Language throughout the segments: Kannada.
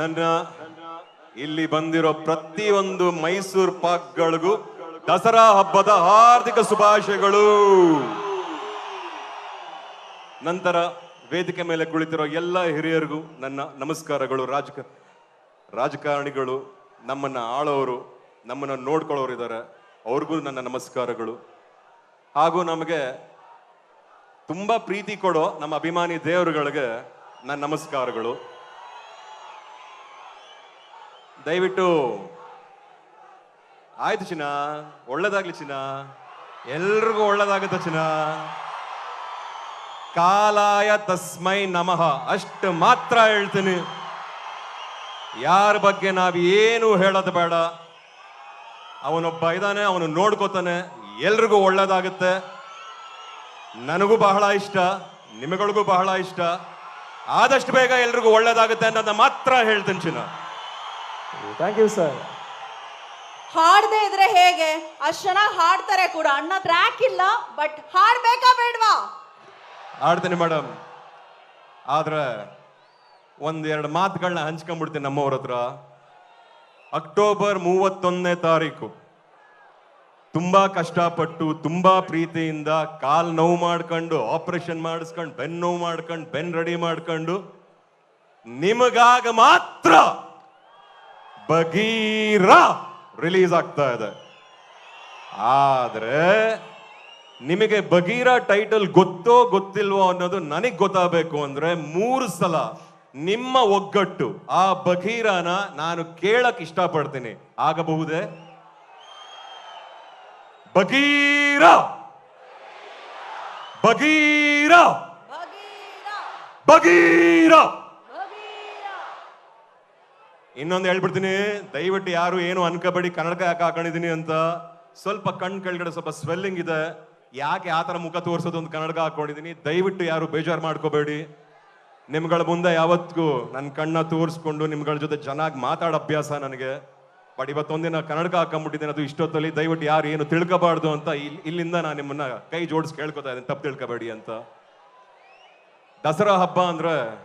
ನನ್ನ, ಇಲ್ಲಿ ಬಂದಿರೋ ಪ್ರತಿಯೊಂದು ಮೈಸೂರು ಪಾಕ್ಗಳಿಗೂ ದಸರಾ ಹಬ್ಬದ ಹಾರ್ದಿಕ ಶುಭಾಶಯಗಳು. ನಂತರ ವೇದಿಕೆ ಮೇಲೆ ಕುಳಿತಿರೋ ಎಲ್ಲ ಹಿರಿಯರಿಗೂ ನನ್ನ ನಮಸ್ಕಾರಗಳು. ರಾಜಕ, ರಾಜಕಾರಣಿಗಳು ನಮ್ಮನ್ನ ಆಳೋರು, ನಮ್ಮನ್ನ ನೋಡ್ಕೊಳ್ಳೋರು ಇದ್ದಾರೆ. ಅವ್ರಿಗೂ ನನ್ನ ನಮಸ್ಕಾರಗಳು. ಹಾಗೂ ನಮಗೆ ತುಂಬಾ ಪ್ರೀತಿ ಕೊಡೋ ನಮ್ಮ ಅಭಿಮಾನಿ ದೇವರುಗಳಿಗೆ ನನ್ನ ನಮಸ್ಕಾರಗಳು. ದಯವಿಟ್ಟು. ಆಯ್ತು ಚಿನ್ನ, ಒಳ್ಳೇದಾಗ್ಲಿ ಚಿನ್ನ. ಎಲ್ರಿಗೂ ಒಳ್ಳೇದಾಗುತ್ತೆ ಚಿನ್ನ. ಕಾಲಾಯ ತಸ್ಮೈ ನಮಃ. ಅಷ್ಟು ಮಾತ್ರ ಹೇಳ್ತೀನಿ. ಯಾರ ಬಗ್ಗೆ ನಾವು ಏನು ಹೇಳೋದು ಬೇಡ. ಅವನೊಬ್ಬ ಇದ್ದಾನೆ ಅವನು ನೋಡ್ಕೋತಾನೆ. ಎಲ್ರಿಗೂ ಒಳ್ಳೇದಾಗುತ್ತೆ. ನನಗೂ ಬಹಳ ಇಷ್ಟ, ನಿಮಗಳಿಗೂ ಬಹಳ ಇಷ್ಟ. ಆದಷ್ಟು ಬೇಗ ಎಲ್ರಿಗೂ ಒಳ್ಳೇದಾಗುತ್ತೆ ಅನ್ನೋದನ್ನ ಮಾತ್ರ ಹೇಳ್ತೀನಿ ಚಿನ್ನ. ಥ್ಯಾಂಕ್ ಯು ಸರ್ ಹಾಡದೇ ಇದ್ರೆ ಹೇಗೆ? ಅಷ್ಟು ಜನ ಹಾಡ್ತಾರೆ ಕೂಡ. ಅಣ್ಣ ಟ್ರ್ಯಾಕ್ ಇಲ್ಲ ಬಟ್ ಹಾಡ್ಬೇಕಾ ಬೇಡ್ವಾ? ಹಾಡ್ತೀನಿ ಮೇಡಮ್ ಆದ್ರೆ ಒಂದೆರಡು ಮಾತುಗಳನ್ನ ಹಂಚ್ಕೊಂಡ್ಬಿಡ್ತೀನಿ ನಮ್ಮವ್ರ ಹತ್ರ. ಅಕ್ಟೋಬರ್ ಮೂವತ್ತೊಂದನೇ ತಾರೀಕು. ತುಂಬಾ ಕಷ್ಟಪಟ್ಟು ತುಂಬಾ ಪ್ರೀತಿಯಿಂದ ಕಾಲ್ ನೋವು ಮಾಡ್ಕೊಂಡು ಆಪರೇಷನ್ ಮಾಡಿಸ್ಕೊಂಡು ಬೆನ್ ನೋವು ಮಾಡ್ಕೊಂಡು ಬೆನ್ ರೆಡಿ ಮಾಡ್ಕೊಂಡು ನಿಮಗಾಗ ಮಾತ್ರ ಬಗೀರ ರಿಲೀಸ್ ಆಗ್ತಾ ಇದೆ. ಆದ್ರೆ ನಿಮಗೆ ಬಗೀರ ಟೈಟಲ್ ಗೊತ್ತೋ ಗೊತ್ತಿಲ್ವೋ ಅನ್ನೋದು ನನಗೆ ಗೊತ್ತಾಗಬೇಕು ಅಂದ್ರೆ ಮೂರು ಸಲ ನಿಮ್ಮ ಒಗ್ಗಟ್ಟು ಆ ಬಗೀರನ ನಾನು ಕೇಳಕ್ ಇಷ್ಟಪಡ್ತೀನಿ. ಆಗಬಹುದೇ? ಬಗೀರ ಬಗೀರ ಬಗೀರ ಇನ್ನೊಂದು ಹೇಳ್ಬಿಡ್ತೀನಿ, ದಯವಿಟ್ಟು ಯಾರು ಏನು ಅನ್ಕೋಬೇಡಿ ಕನ್ನಡಕ ಯಾಕೆ ಹಾಕೊಂಡಿದ್ದೀನಿ ಅಂತ ಸ್ವಲ್ಪ ಕಣ್ಣು ಕೆಳಗಡೆ ಸ್ವಲ್ಪ ಸ್ವೆಲ್ಲಿಂಗ್ ಇದೆ. ಯಾಕೆ ಆ ಥರ ಮುಖ ತೋರಿಸೋದು ಒಂದು ಕನ್ನಡಕ ಹಾಕೊಂಡಿದ್ದೀನಿ, ದಯವಿಟ್ಟು ಯಾರು ಬೇಜಾರು ಮಾಡ್ಕೋಬೇಡಿ. ನಿಮ್ಗಳ ಮುಂದೆ ಯಾವತ್ತಿಗೂ ನನ್ನ ಕಣ್ಣ ತೋರಿಸ್ಕೊಂಡು ನಿಮ್ಗಳ ಜೊತೆ ಚೆನ್ನಾಗಿ ಮಾತಾಡೋ ಅಭ್ಯಾಸ ನನಗೆ. ಬಟ್ ಇವತ್ತೊಂದಿನ ಕನ್ನಡಕ ಹಾಕೊಂಡ್ಬಿಟ್ಟಿದ್ದೀನಿ, ಅದು ಇಷ್ಟೊತ್ತಲ್ಲಿ ದಯವಿಟ್ಟು ಯಾರು ಏನು ತಿಳ್ಕೋಬಾರ್ದು ಅಂತ ಇಲ್- ಇಲ್ಲಿಂದ ನಾನು ನಿಮ್ಮನ್ನ ಕೈ ಜೋಡಿಸಿ ಕೇಳ್ಕೊತಾ ಇದ್ದೀನಿ, ತಪ್ಪು ತಿಳ್ಕೊಬೇಡಿ ಅಂತ. ದಸರಾ ಹಬ್ಬ ಅಂದ್ರೆ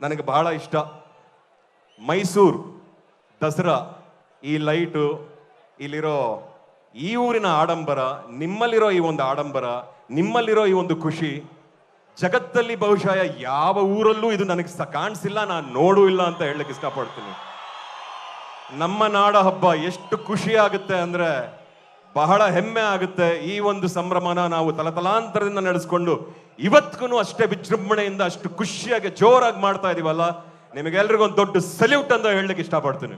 ನನಗೆ ಬಹಳ ಇಷ್ಟ. ಮೈಸೂರು ದಸರಾ ಈ ಲೈಟು ಇಲ್ಲಿರೋ ಈ ಊರಿನ ಆಡಂಬರ, ನಿಮ್ಮಲ್ಲಿರೋ ಈ ಒಂದು ಆಡಂಬರ, ನಿಮ್ಮಲ್ಲಿರೋ ಈ ಒಂದು ಖುಷಿ, ಜಗತ್ತಲ್ಲಿ ಬಹುಶಃ ಯಾವ ಊರಲ್ಲೂ ಇದು ನನಗೆ ಸ ಕಾಣಿಸಿಲ್ಲ, ನಾನು ನೋಡೂ ಇಲ್ಲ ಅಂತ ಹೇಳಕ್ ಇಷ್ಟಪಡ್ತೀನಿ. ನಮ್ಮ ನಾಡ ಹಬ್ಬ ಎಷ್ಟು ಖುಷಿ ಆಗುತ್ತೆ ಅಂದ್ರೆ ಬಹಳ ಹೆಮ್ಮೆ ಆಗುತ್ತೆ. ಈ ಒಂದು ಸಂಭ್ರಮನ ನಾವು ತಲತಲಾಂತರದಿಂದ ನಡೆಸ್ಕೊಂಡು ಇವತ್ತಿಗೂ ಅಷ್ಟೇ ವಿಜೃಂಭಣೆಯಿಂದ ಅಷ್ಟು ಖುಷಿಯಾಗಿ ಜೋರಾಗಿ ಮಾಡ್ತಾ ಇದೀವಲ್ಲ. ನಿಮಗೆಲ್ರಿಗೂ ಒಂದು ದೊಡ್ಡ ಸಲ್ಯೂಟ್ ಅಂತ ಹೇಳಲಿಕ್ಕೆ ಇಷ್ಟಪಡ್ತೀನಿ.